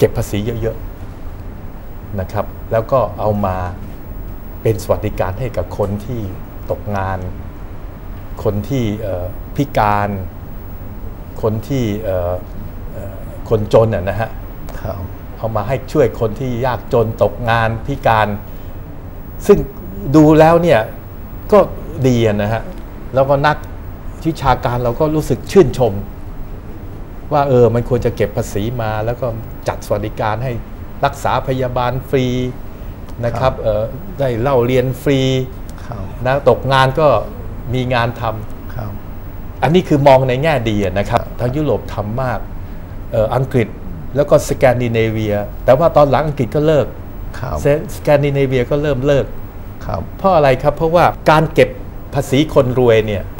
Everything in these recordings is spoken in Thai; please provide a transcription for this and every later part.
เก็บภาษีเยอะๆนะครับ แล้วก็เอามาเป็นสวัสดิการให้กับคนที่ตกงาน คนที่เอ่อพิการ คนที่เอ่อเอ่อคนจนน่ะนะฮะครับเอามาให้ช่วยคนที่ยากจนตกงานพิการ ซึ่งดูแล้วเนี่ยก็ดีอะนะฮะแล้วก็นักวิชาการเราก็รู้สึกชื่นชม ว่าเออมันควรจะเก็บภาษีมาแล้วก็จัดสวัสดิการให้รักษาพยาบาลฟรีนะครับเออได้เล่าเรียนฟรีครับนะตกงานก็มีงานทำครับอันนี้คือมองในแง่ดีอะนะครับทางยุโรปทำมากเอ่ออังกฤษแล้วก็สแกนดิเนเวีย แต่ว่าตอนหลังอังกฤษก็เลิกครับเซสแกนดิเนเวียก็เริ่มเลิกครับเพราะอะไรครับเพราะว่าการเก็บภาษีคนรวยเนี่ยครับ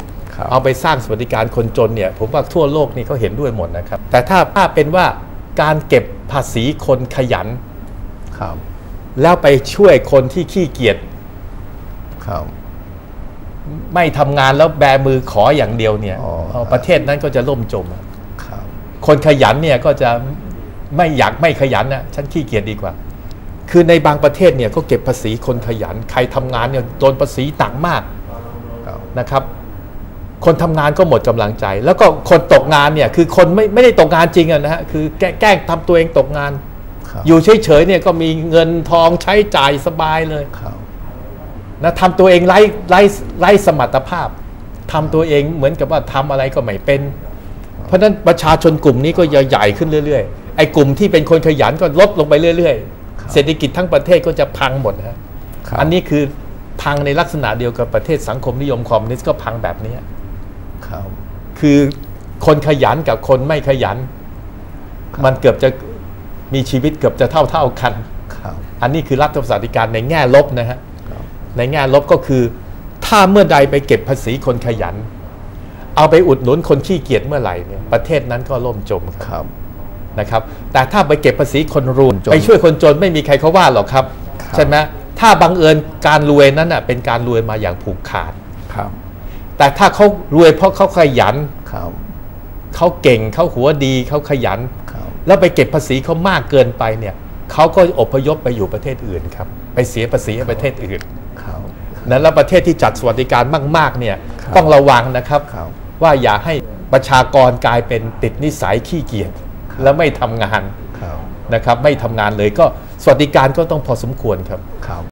เอาไปสร้างสวัสดิการคนจนเนี่ยผมว่าทั่วโลกนี่เขาเห็นด้วยหมดนะครับ แต่ถ้าถ้าเป็นว่าการเก็บภาษีคนขยันครับแล้วไปช่วยคนที่ขี้เกียจครับไม่ทำงานแล้วแบมือขออย่างเดียวเนี่ยอ๋อเอ่อประเทศนั้นก็จะล่มจมอะครับคนขยันเนี่ยก็จะไม่อยากไม่ขยันนะฉันขี้เกียจดีกว่า คือในบางประเทศเนี่ยก็เก็บภาษีคนขยัน ใครทำงานเนี่ยโดนภาษีต่างมากครับนะครับ คนทำงานก็หมดกำลังใจ แล้วก็คนตกงานเนี่ยคือคนไม่ไม่ได้ตกงานจริงอะนะฮะคือแกแกล้งทำตัวเองตกงานครับอยู่เฉยๆเนี่ยก็มีเงินทองใช้จ่ายสบายเลยครับนะทำตัวเองไร้ไร้ไร้สมรรถภาพทำตัวเองเหมือนกับว่าทำอะไรก็ไม่เป็น เพราะฉะนั้นประชาชนกลุ่มนี้ก็จะใหญ่ขึ้นเรื่อยๆไอ้กลุ่มที่เป็นคนขยันก็ลดลงไปเรื่อยครับๆเศรษฐกิจทั้งประเทศก็จะพังหมดนะฮะครับอันนี้คือพังในลักษณะเดียวกับประเทศสังคมนิยมคอมมิวนิสต์ก็พังแบบนี้ ครับ คือคนขยันกับคนไม่ขยัน มันเกือบจะมีชีวิตเกือบจะเท่าๆกันครับอันนี้คือรัฐสวัสดิการในแง่ลบนะฮะครับในแง่ลบก็คือ ถ้าเมื่อใดไปเก็บภาษีคนขยัน เอาไปอุดหนุนคนขี้เกียจเมื่อไหร่เนี่ยประเทศนั้นก็ล่มจมครับครับนะครับ แต่ถ้าไปเก็บภาษีคนรวยจนไปช่วยคนจนไม่มีใครเขาว่าหรอกครับครับใช่ไหมถ้าบังเอิญการรวยนั้นน่ะเป็นการรวยมาอย่างผูกขาดครับ แต่ถ้าเขารวยเพราะเขาขยันครับเขาเก่งเขาหัวดีเขาขยันครับแล้วไปเก็บภาษีเขามากเกินไปเนี่ยเขาก็อพยพไปอยู่ประเทศอื่นครับ ไปเสียภาษีให้ประเทศอื่นครับนั้นแล้วประเทศที่จัดสวัสดิการมาก ๆ เนี่ยครับต้องระวังนะครับครับ ว่าอย่าให้ประชากรกลายเป็นติดนิสัยขี้เกียจครับแล้วไม่ทำงานครับนะครับ ไม่ทำงานเลยก็สวัสดิการก็ต้องพอสมควรครับครับ